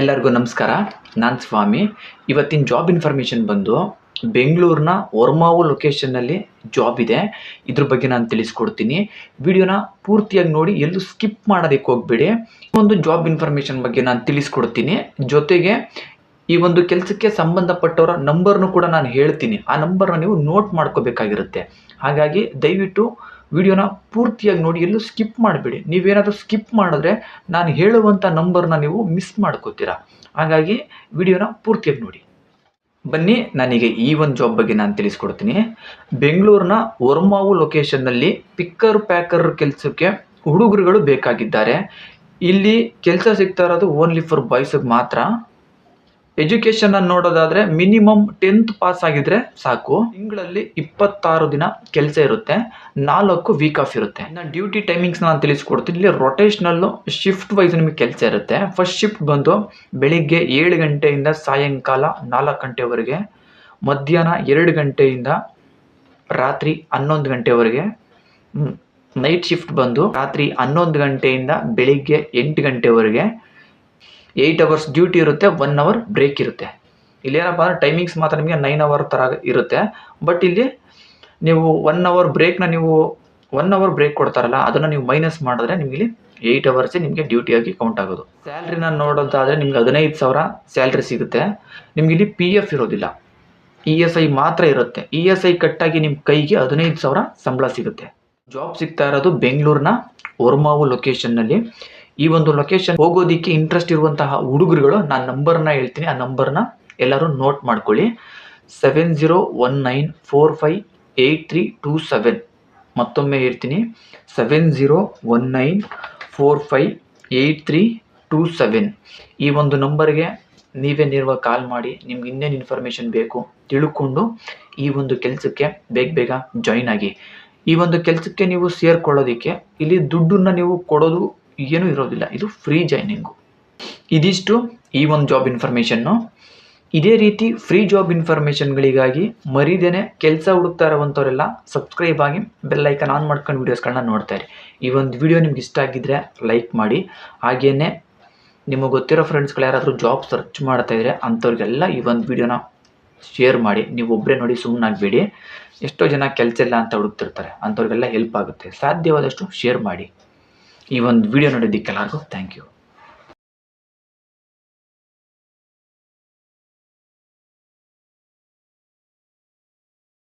ಎಲ್ಲರಿಗೂ ನಮಸ್ಕಾರ. ನಾನು ಸ್ವಾಮಿ. ಇವತ್ತಿನ ಜಾಬ್ ಇನ್ಫಾರ್ಮೇಷನ್ ಬಂದು ಬೆಂಗಳೂರಿನ ವರ್ಮಾವು ಲೊಕೇಶನ್ನಲ್ಲಿ ಜಾಬ್ ಇದೆ. ಇದ್ರ ಬಗ್ಗೆ ನಾನು ತಿಳಿಸ್ಕೊಡ್ತೀನಿ. ವಿಡಿಯೋನ ಪೂರ್ತಿಯಾಗಿ ನೋಡಿ, ಎಲ್ಲೂ ಸ್ಕಿಪ್ ಮಾಡೋದಕ್ಕೆ ಹೋಗ್ಬೇಡಿ. ಒಂದು ಜಾಬ್ ಇನ್ಫಾರ್ಮೇಷನ್ ಬಗ್ಗೆ ನಾನು ತಿಳಿಸ್ಕೊಡ್ತೀನಿ. ಜೊತೆಗೆ ಈ ಒಂದು ಕೆಲಸಕ್ಕೆ ಸಂಬಂಧಪಟ್ಟವರ ನಂಬರ್ನು ಕೂಡ ನಾನು ಹೇಳ್ತೀನಿ. ಆ ನಂಬರ್ನ ನೀವು ನೋಟ್ ಮಾಡ್ಕೋಬೇಕಾಗಿರುತ್ತೆ. ಹಾಗಾಗಿ ದಯವಿಟ್ಟು ವಿಡಿಯೋನ ಪೂರ್ತಿಯಾಗಿ ನೋಡಿ, ಎಲ್ಲೂ ಸ್ಕಿಪ್ ಮಾಡಬೇಡಿ. ನೀವೇನಾದರೂ ಸ್ಕಿಪ್ ಮಾಡಿದ್ರೆ ನಾನು ಹೇಳುವಂಥ ನಂಬರ್ನ ನೀವು ಮಿಸ್ ಮಾಡ್ಕೋತೀರಾ. ಹಾಗಾಗಿ ವಿಡಿಯೋನ ಪೂರ್ತಿಯಾಗಿ ನೋಡಿ. ಬನ್ನಿ, ನನಗೆ ಈ ಒಂದು ಜಾಬ್ ಬಗ್ಗೆ ನಾನು ತಿಳಿಸ್ಕೊಡ್ತೀನಿ. ಬೆಂಗಳೂರಿನ ವರ್ಮಾವು ಲೊಕೇಶನ್ನಲ್ಲಿ ಪಿಕ್ಕರ್ ಪ್ಯಾಕರ್ ಕೆಲಸಕ್ಕೆ ಹುಡುಗರುಗಳು ಬೇಕಾಗಿದ್ದಾರೆ. ಇಲ್ಲಿ ಕೆಲಸ ಸಿಗ್ತಾ ಇರೋದು ಓನ್ಲಿ ಫಾರ್ ಬಾಯ್ಸಿಗೆ ಮಾತ್ರ. ಎಜುಕೇಶನ್ ನೋಡೋದಾದ್ರೆ ಮಿನಿಮಮ್ ಟೆಂತ್ ಪಾಸ್ ಆಗಿದ್ರೆ ಸಾಕು. ತಿಂಗಳಲ್ಲಿ ಇಪ್ಪತ್ತಾರು ದಿನ ಕೆಲಸ ಇರುತ್ತೆ. ನಾಲ್ಕು ವೀಕ್ ಆಫ್ ಇರುತ್ತೆ. ನಾನು ಡ್ಯೂಟಿ ಟೈಮಿಂಗ್ಸ್ ನಾನು ತಿಳಿಸ್ಕೊಡ್ತೀನಿ. ಇಲ್ಲಿ ರೊಟೇಷನಲ್ಲು ಶಿಫ್ಟ್ ವೈಸ್ ನಿಮಗೆ ಕೆಲಸ ಇರುತ್ತೆ. ಫಸ್ಟ್ ಶಿಫ್ಟ್ ಬಂದು ಬೆಳಿಗ್ಗೆ ಏಳು ಗಂಟೆಯಿಂದ ಸಾಯಂಕಾಲ ನಾಲ್ಕು ಗಂಟೆವರೆಗೆ, ಮಧ್ಯಾಹ್ನ ಎರಡು ಗಂಟೆಯಿಂದ ರಾತ್ರಿ ಹನ್ನೊಂದು ಗಂಟೆವರೆಗೆ ನೈಟ್ ಶಿಫ್ಟ್ ಬಂದು ರಾತ್ರಿ ಹನ್ನೊಂದು ಗಂಟೆಯಿಂದ ಬೆಳಿಗ್ಗೆ ಎಂಟು ಗಂಟೆವರೆಗೆ ಏಯ್ಟ್ ಅವರ್ಸ್ ಡ್ಯೂಟಿ ಇರುತ್ತೆ ಒನ್ ಅವರ್ ಬ್ರೇಕ್ ಇರುತ್ತೆ. ಇಲ್ಲಿ ಏನಪ್ಪ ಅಂದರೆ ಟೈಮಿಂಗ್ಸ್ ಮಾತ್ರ ನಿಮಗೆ ನೈನ್ ಅವರ್ ಥರ ಇರುತ್ತೆ. ಬಟ್ ಇಲ್ಲಿ ನೀವು ಒನ್ ಅವರ್ ಬ್ರೇಕ್ನ ನೀವು ಒನ್ ಅವರ್ ಬ್ರೇಕ್ ಕೊಡ್ತಾರಲ್ಲ, ಅದನ್ನು ನೀವು ಮೈನಸ್ ಮಾಡಿದ್ರೆ ನಿಮಗೆ ಇಲ್ಲಿ ಏಯ್ಟ್ ಅವರ್ಸೇ ನಿಮಗೆ ಡ್ಯೂಟಿಯಾಗಿ ಕೌಂಟ್ ಆಗೋದು. ಸ್ಯಾಲ್ರಿನ ನೋಡೋದಾದರೆ ನಿಮ್ಗೆ ಹದಿನೈದು ಸಾವಿರ ಸ್ಯಾಲ್ರಿ ಸಿಗುತ್ತೆ. ನಿಮ್ಗೆ ಇಲ್ಲಿ ಪಿ ಎಫ್ ಇರೋದಿಲ್ಲ. ಇ ಎಸ್ ಐ ಮಾತ್ರ ಇರುತ್ತೆ. ಇ ಎಸ್ ಐ ಕಟ್ಟಾಗಿ ನಿಮ್ಮ ಕೈಗೆ ಹದಿನೈದು ಸಾವಿರ ಸಂಬಳ ಸಿಗುತ್ತೆ. ಜಾಬ್ ಸಿಗ್ತಾ ಇರೋದು ಬೆಂಗಳೂರಿನ ಲೊಕೇಶನ್ ಲೊಕೇಶನ್ನಲ್ಲಿ ಈ ಒಂದು ಲೊಕೇಶನ್ ಹೋಗೋದಿಕ್ಕೆ ಇಂಟ್ರೆಸ್ಟ್ ಇರುವಂತಹ ಹುಡುಗರುಗಳು, ನಾನು ನಂಬರ್ನ ಹೇಳ್ತೀನಿ. ಆ ನಂಬರ್ನ ಎಲ್ಲರೂ ನೋಟ್ ಮಾಡ್ಕೊಳ್ಳಿ. Seven zero one nine four five eight three two seven ಮತ್ತೊಮ್ಮೆ ಹೇಳ್ತೀನಿ. Seven zero one nine four five eight three two seven ಈ ಒಂದು ನಂಬರ್ಗೆ ನೀವೇ ನೇರವಾಗಿ ಕಾಲ್ ಮಾಡಿ, ನಿಮ್ಗೆ ಇನ್ನೇನು ಇನ್ಫಾರ್ಮೇಷನ್ ಬೇಕು ತಿಳ್ಕೊಂಡು ಈ ಒಂದು ಕೆಲಸಕ್ಕೆ ಬೇಗ ಬೇಗ ಜಾಯಿನ್ ಆಗಿ. ಈ ಒಂದು ಕೆಲಸಕ್ಕೆ ನೀವು ಸೇರ್ಕೊಳ್ಳೋದಕ್ಕೆ ಇಲ್ಲಿ ದುಡ್ಡನ್ನು ನೀವು ಕೊಡೋದು ಏನೂ ಇರೋದಿಲ್ಲ. ಇದು ಫ್ರೀ ಜಾಯ್ನಿಂಗು ಇದಿಷ್ಟು ಈ ಒಂದು ಜಾಬ್ ಇನ್ಫಾರ್ಮೇಷನ್ನು ಇದೇ ರೀತಿ ಫ್ರೀ ಜಾಬ್ ಇನ್ಫಾರ್ಮೇಷನ್ಗಳಿಗಾಗಿ ಮರಿದೇನೆ ಕೆಲಸ ಹುಡುಕ್ತಾ ಇರುವಂಥವರೆಲ್ಲ ಸಬ್ಸ್ಕ್ರೈಬ್ ಆಗಿ ಬೆಲ್ಲೈಕನ್ ಆನ್ ಮಾಡ್ಕೊಂಡು ವೀಡಿಯೋಸ್ಗಳನ್ನ ನೋಡ್ತಾ ಇರಿ. ಈ ಒಂದು ವಿಡಿಯೋ ನಿಮ್ಗೆ ಇಷ್ಟ ಆಗಿದ್ದರೆ ಲೈಕ್ ಮಾಡಿ. ಹಾಗೇನೆ ನಿಮಗೆ ಗೊತ್ತಿರೋ ಫ್ರೆಂಡ್ಸ್ಗಳು ಯಾರಾದರೂ ಜಾಬ್ ಸರ್ಚ್ ಮಾಡ್ತಾ ಇದ್ರೆ ಅಂಥವ್ರಿಗೆಲ್ಲ ಈ ಒಂದು ವಿಡಿಯೋನ ಶೇರ್ ಮಾಡಿ. ನೀವು ಒಬ್ಬರೇ ನೋಡಿ ಸುಮ್ಮನಾಗಬೇಡಿ ಎಷ್ಟೋ ಜನ ಕೆಲಸ ಇಲ್ಲ ಅಂತ ಹುಡುಕ್ತಿರ್ತಾರೆ. ಅಂಥವ್ರಿಗೆಲ್ಲ ಹೆಲ್ಪ್ ಆಗುತ್ತೆ. ಸಾಧ್ಯವಾದಷ್ಟು ಶೇರ್ ಮಾಡಿ. ಈ ಒಂದು ವಿಡಿಯೋ ನೋಡಿದ್ದಕ್ಕೆಲ್ಲರಿಗೂ ಥ್ಯಾಂಕ್ ಯು